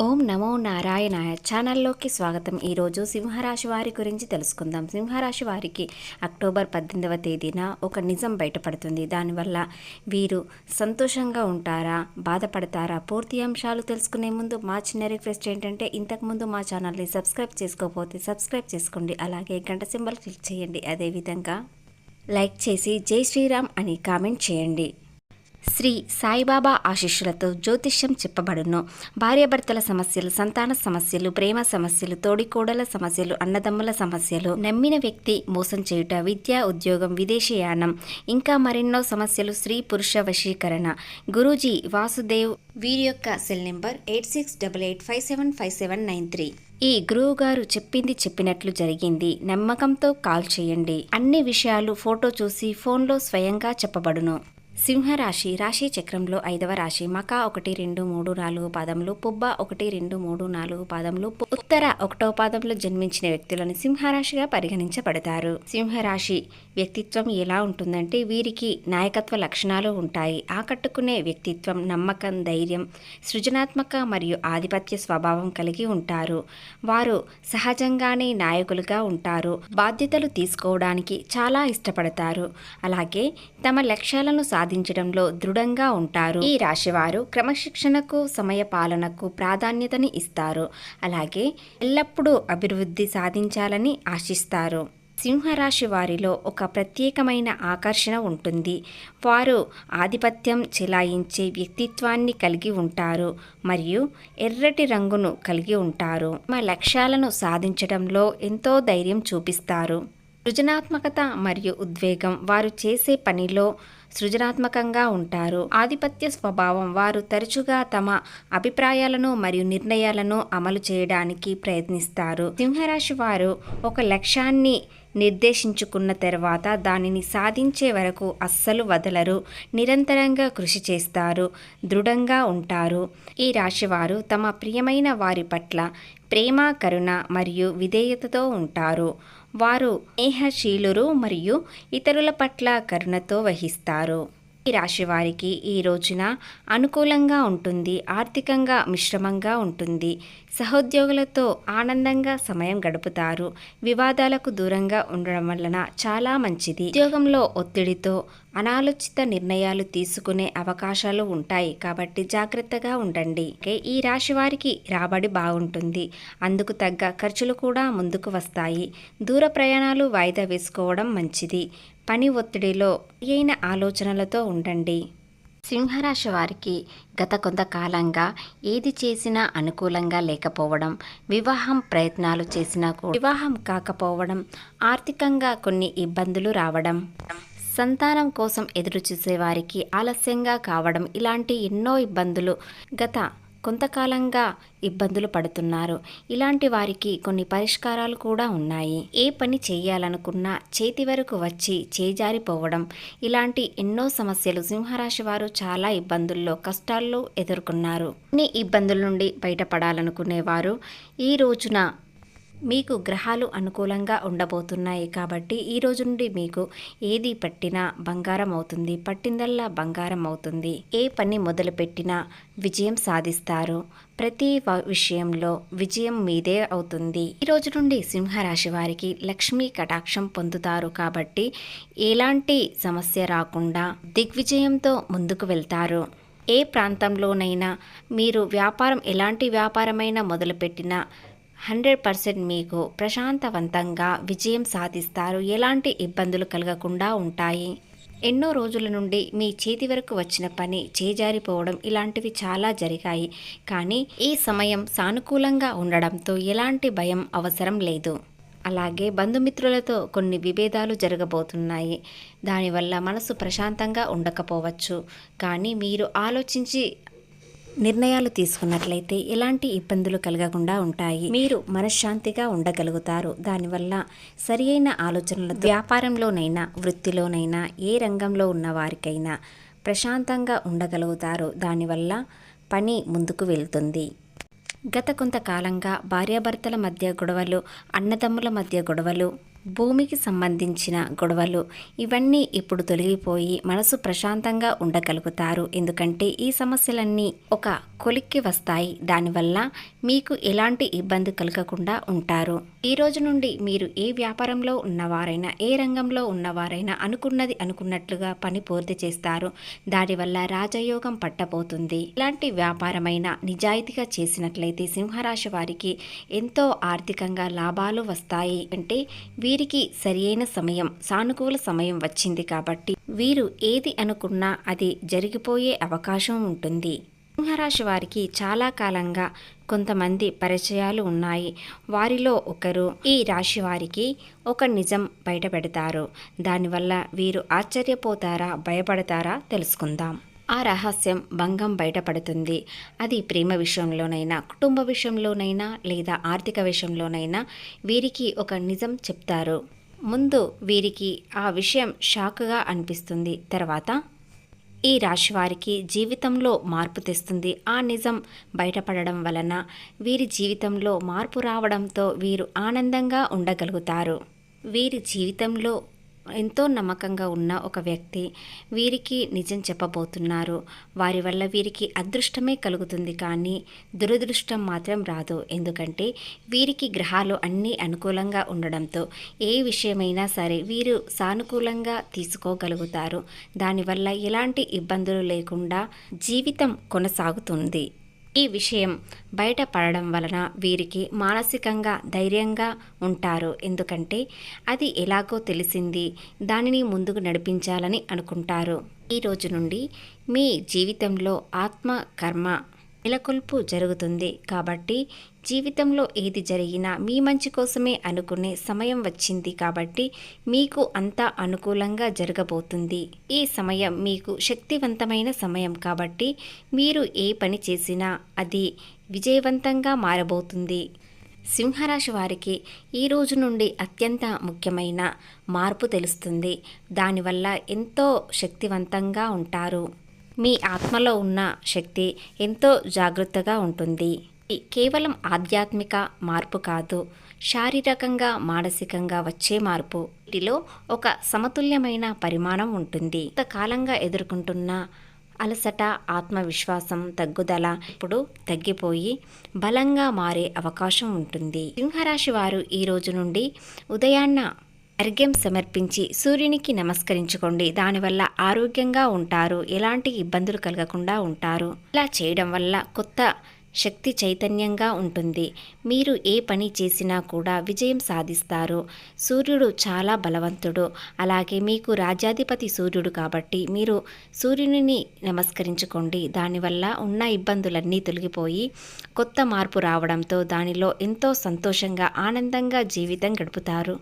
ఓం నమో నారాయణాయ ఛానల్లోకి స్వాగతం. ఈరోజు సింహరాశి వారి గురించి తెలుసుకుందాం. సింహరాశి వారికి అక్టోబర్ పద్దెనిమిదవ తేదీన ఒక నిజం బయటపడుతుంది. దానివల్ల వీరు సంతోషంగా ఉంటారా బాధపడతారా పూర్తి అంశాలు తెలుసుకునే ముందు మా చిన్న రిక్వెస్ట్ ఏంటంటే ఇంతకుముందు మా ఛానల్ని సబ్స్క్రైబ్ చేసుకోకపోతే సబ్స్క్రైబ్ చేసుకోండి. అలాగే గంట సింబల్ క్లిక్ చేయండి. అదేవిధంగా లైక్ చేసి జై శ్రీరామ్ అని కామెంట్ చేయండి. శ్రీ సాయిబాబా ఆశీస్సులతో జ్యోతిష్యం చెప్పబడును. భార్యాభర్తల సమస్యలు సంతాన సమస్యలు ప్రేమ సమస్యలు తోడికోడల సమస్యలు అన్నదమ్ముల సమస్యలు నమ్మిన వ్యక్తి మోసం చేయుట విద్య ఉద్యోగం విదేశీయానం ఇంకా మరెన్నో సమస్యలు స్త్రీ పురుష వశీకరణ. గురూజీ వాసుదేవ్ వీరి యొక్క cell number eight six double eight five seven five seven nine three. ఈ గురువు గారు చెప్పింది చెప్పినట్లు జరిగింది. నమ్మకంతో కాల్ చేయండి. అన్ని విషయాలు ఫోటో చూసి ఫోన్లో స్వయంగా చెప్పబడును. సింహరాశి రాశి చక్రంలో ఐదవ రాశి మక ఒకటి రెండు మూడు నాలుగు పాదములు పుబ్బ ఒకటి రెండు మూడు నాలుగు పాదములు ఉత్తర ఒకటో పాదంలో జన్మించిన వ్యక్తులను సింహరాశిగా పరిగణించబడతారు. సింహరాశి వ్యక్తిత్వం ఎలా ఉంటుందంటే వీరికి నాయకత్వ లక్షణాలు ఉంటాయి. ఆకట్టుకునే వ్యక్తిత్వం నమ్మకం ధైర్యం సృజనాత్మక మరియు ఆధిపత్య స్వభావం కలిగి ఉంటారు. వారు సహజంగానే నాయకులుగా ఉంటారు. బాధ్యతలు తీసుకోవడానికి చాలా ఇష్టపడతారు. అలాగే తమ లక్ష్యాలను సాధించడంలో దృఢంగా ఉంటారు. ఈ రాశివారు క్రమశిక్షణకు సమయ పాలనకు ప్రాధాన్యతని ఇస్తారు. అలాగే ఎల్లప్పుడూ అభివృద్ధి సాధించాలని ఆశిస్తారు. సింహరాశి వారిలో ఒక ప్రత్యేకమైన ఆకర్షణ ఉంటుంది. వారు ఆధిపత్యం చెలాయించే వ్యక్తిత్వాన్ని కలిగి ఉంటారు మరియు ఎర్రటి రంగును కలిగి ఉంటారు. మా లక్ష్యాలను సాధించడంలో ఎంతో ధైర్యం చూపిస్తారు. సృజనాత్మకత మరియు ఉద్వేగం వారు చేసే పనిలో సృజనాత్మకంగా ఉంటారు. ఆధిపత్య స్వభావం వారు తరచుగా తమ అభిప్రాయాలను మరియు నిర్ణయాలను అమలు చేయడానికి ప్రయత్నిస్తారు. సింహరాశి వారు ఒక లక్ష్యాన్ని నిర్దేశించుకున్న తర్వాత దానిని సాధించే వరకు అస్సలు వదలరు. నిరంతరంగా కృషి చేస్తారు. దృఢంగా ఉంటారు. ఈ రాశివారు తమ ప్రియమైన వారి పట్ల ప్రేమ కరుణ మరియు విధేయతతో ఉంటారు. వారు స్నేహశీలురు మరియు ఇతరుల పట్ల కరుణతో వహిస్తారు. ఈ రాశి వారికి ఈ రోజున అనుకూలంగా ఉంటుంది ఆర్థికంగా మిశ్రమంగా ఉంటుంది. సహోద్యోగులతో ఆనందంగా సమయం గడుపుతారు. వివాదాలకు దూరంగా ఉండడం వలన చాలా మంచిది. ఉద్యోగంలో ఒత్తిడితో అనాలోచిత నిర్ణయాలు తీసుకునే అవకాశాలు ఉంటాయి. కాబట్టి జాగ్రత్తగా ఉండండి. ఈ రాశి వారికి రాబడి బాగుంటుంది. అందుకు తగ్గ ఖర్చులు కూడా ముందుకు వస్తాయి. దూర ప్రయాణాలు వాయిదా వేసుకోవడం మంచిది. పని ఒత్తిడిలో అయిన ఆలోచనలతో ఉండండి. సింహరాశి వారికి గత కొంతకాలంగా ఏది చేసినా అనుకూలంగా లేకపోవడం వివాహం ప్రయత్నాలు చేసినా కూడా వివాహం కాకపోవడం ఆర్థికంగా కొన్ని ఇబ్బందులు రావడం సంతానం కోసం ఎదురు చూసేవారికి ఆలస్యంగా కావడం ఇలాంటి ఎన్నో ఇబ్బందులు గత కొంతకాలంగా ఇబ్బందులు పడుతున్నారు. ఇలాంటి వారికి కొన్ని పరిష్కారాలు కూడా ఉన్నాయి. ఏ పని చేయాలనుకున్నా చేతి వరకు వచ్చి చేజారిపోవడం ఇలాంటి ఎన్నో సమస్యలు సింహరాశి వారు చాలా ఇబ్బందుల్లో కష్టాల్లో ఎదుర్కొన్నారు. ఈ ఇబ్బందుల నుండి బయటపడాలనుకునేవారు. ఈ రోజున మీకు గ్రహాలు అనుకూలంగా ఉండబోతున్నాయి కాబట్టి ఈ రోజు నుండి మీకు ఏది పట్టినా బంగారం అవుతుంది పట్టిందల్లా బంగారం అవుతుంది. ఏ పని మొదలుపెట్టినా విజయం సాధిస్తారు. ప్రతి విషయంలో విజయం మీదే అవుతుంది. ఈ రోజు నుండి సింహరాశి వారికి లక్ష్మీ కటాక్షం పొందుతారు కాబట్టి ఎలాంటి సమస్య రాకుండా దిగ్విజయంతో ముందుకు వెళ్తారు. ఏ ప్రాంతంలోనైనా మీరు వ్యాపారం ఎలాంటి వ్యాపారమైనా మొదలుపెట్టినా హండ్రెడ్ పర్సెంట్ మీకు ప్రశాంతవంతంగా విజయం సాధిస్తారు. ఎలాంటి ఇబ్బందులు కలగకుండా ఉంటాయి. ఎన్నో రోజుల నుండి మీ చేతి వరకు వచ్చిన పని చేజారిపోవడం ఇలాంటివి చాలా జరిగాయి. కానీ ఈ సమయం సానుకూలంగా ఉండడంతో ఎలాంటి భయం అవసరం లేదు. అలాగే బంధుమిత్రులతో కొన్ని విభేదాలు జరగబోతున్నాయి. దానివల్ల మనసు ప్రశాంతంగా ఉండకపోవచ్చు. కానీ మీరు ఆలోచించి నిర్ణయాలు తీసుకున్నట్లయితే ఎలాంటి ఇబ్బందులు కలగకుండా ఉంటాయి. మీరు మనశ్శాంతిగా ఉండగలుగుతారు. దానివల్ల సరి అయిన ఆలోచనలు వ్యాపారంలోనైనా వృత్తిలోనైనా ఏ రంగంలో ఉన్న వారికైనా ప్రశాంతంగా ఉండగలుగుతారు. దానివల్ల పని ముందుకు వెళ్తుంది. గత కొంతకాలంగా భార్యాభర్తల మధ్య గొడవలు అన్నదమ్ముల మధ్య గొడవలు భూమికి సంబంధించిన గొడవలు ఇవన్నీ ఇప్పుడు తొలగిపోయి మనసు ప్రశాంతంగా ఉండగలుగుతారు. ఎందుకంటే ఈ సమస్యలన్నీ ఒక కొలిక్కి వస్తాయి. దానివల్ల మీకు ఎలాంటి ఇబ్బంది కలగకుండా ఉంటారు. ఈ రోజు నుండి మీరు ఏ వ్యాపారంలో ఉన్నవారైనా ఏ రంగంలో ఉన్నవారైనా అనుకున్నది అనుకున్నట్లుగా పని పూర్తి చేస్తారు. దానివల్ల రాజయోగం పట్టబోతుంది. ఇలాంటి వ్యాపారమైన నిజాయితీగా చేసినట్లయితే సింహరాశి వారికి ఎంతో ఆర్థికంగా లాభాలు వస్తాయి. అంటే వీరికి సరియైన సమయం సానుకూల సమయం వచ్చింది కాబట్టి వీరు ఏది అనుకున్నా అది జరిగిపోయే అవకాశం ఉంటుంది. సింహరాశి వారికి చాలా కాలంగా కొంతమంది పరిచయాలు ఉన్నాయి. వారిలో ఒకరు ఈ రాశి వారికి ఒక నిజం బయటపెడతారు. దానివల్ల వీరు ఆశ్చర్యపోతారా భయపడతారా తెలుసుకుందాం. ఆ రహస్యం భంగం బయటపడుతుంది. అది ప్రేమ విషయంలోనైనా కుటుంబ విషయంలోనైనా లేదా ఆర్థిక విషయంలోనైనా వీరికి ఒక నిజం చెప్తారు. ముందు వీరికి ఆ విషయం షాక్గా అనిపిస్తుంది. తర్వాత ఈ రాశి వారికి జీవితంలో మార్పు తెస్తుంది. ఆ నిజం బయటపడడం వలన వీరి జీవితంలో మార్పు రావడంతో వీరు ఆనందంగా ఉండగలుగుతారు. వీరి జీవితంలో ఎంతో నమ్మకంగా ఉన్న ఒక వ్యక్తి వీరికి నిజం చెప్పబోతున్నారు. వారి వల్ల వీరికి అదృష్టమే కలుగుతుంది కానీ దురదృష్టం మాత్రం రాదు. ఎందుకంటే వీరికి గ్రహాలు అన్నీ అనుకూలంగా ఉండడంతో ఏ విషయమైనా సరే వీరు సానుకూలంగా తీసుకోగలుగుతారు. దానివల్ల ఎలాంటి ఇబ్బందులు లేకుండా జీవితం కొనసాగుతుంది. ఈ విషయం బయటపడడం వలన వీరికి మానసికంగా ధైర్యంగా ఉంటారు. ఎందుకంటే అది ఎలాగో తెలిసింది దానిని ముందుకు నడిపించాలని అనుకుంటారు. ఈ రోజు నుండి మీ జీవితంలో ఆత్మ కర్మ నెలకొల్పు జరుగుతుంది. కాబట్టి జీవితంలో ఏది జరిగినా మీ మంచి కోసమే అనుకునే సమయం వచ్చింది కాబట్టి మీకు అంతా అనుకూలంగా జరగబోతుంది. ఈ సమయం మీకు శక్తివంతమైన సమయం కాబట్టి మీరు ఏ పని చేసినా అది విజయవంతంగా మారబోతుంది. సింహరాశి వారికి ఈ రోజు నుండి అత్యంత ముఖ్యమైన మార్పు తెలుస్తుంది. దానివల్ల ఎంతో శక్తివంతంగా ఉంటారు. మీ ఆత్మలో ఉన్న శక్తి ఎంతో జాగ్రత్తగా ఉంటుంది. ఇది కేవలం ఆధ్యాత్మిక మార్పు కాదు శారీరకంగా మానసికంగా వచ్చే మార్పు. వీటిలో ఒక సమతుల్యమైన పరిమాణం ఉంటుంది. కాలంగా ఎదుర్కొంటున్న అలసట ఆత్మవిశ్వాసం తగ్గుదల ఇప్పుడు తగ్గిపోయి బలంగా మారే అవకాశం ఉంటుంది. సింహరాశి వారు ఈ రోజు నుండి ఉదయాన్న అర్ఘ్యం సమర్పించి సూర్యునికి నమస్కరించుకోండి. దానివల్ల ఆరోగ్యంగా ఉంటారు. ఎలాంటి ఇబ్బందులు కలగకుండా ఉంటారు. ఇలా చేయడం వల్ల కొత్త శక్తి చైతన్యంగా ఉంటుంది. మీరు ఏ పని చేసినా కూడా విజయం సాధిస్తారు. సూర్యుడు చాలా బలవంతుడు. అలాగే మీకు రాజ్యాధిపతి సూర్యుడు కాబట్టి మీరు సూర్యుని నమస్కరించుకోండి. దానివల్ల ఉన్న ఇబ్బందులన్నీ తొలగిపోయి కొత్త మార్పు రావడంతో దానిలో ఎంతో సంతోషంగా ఆనందంగా జీవితం గడుపుతారు.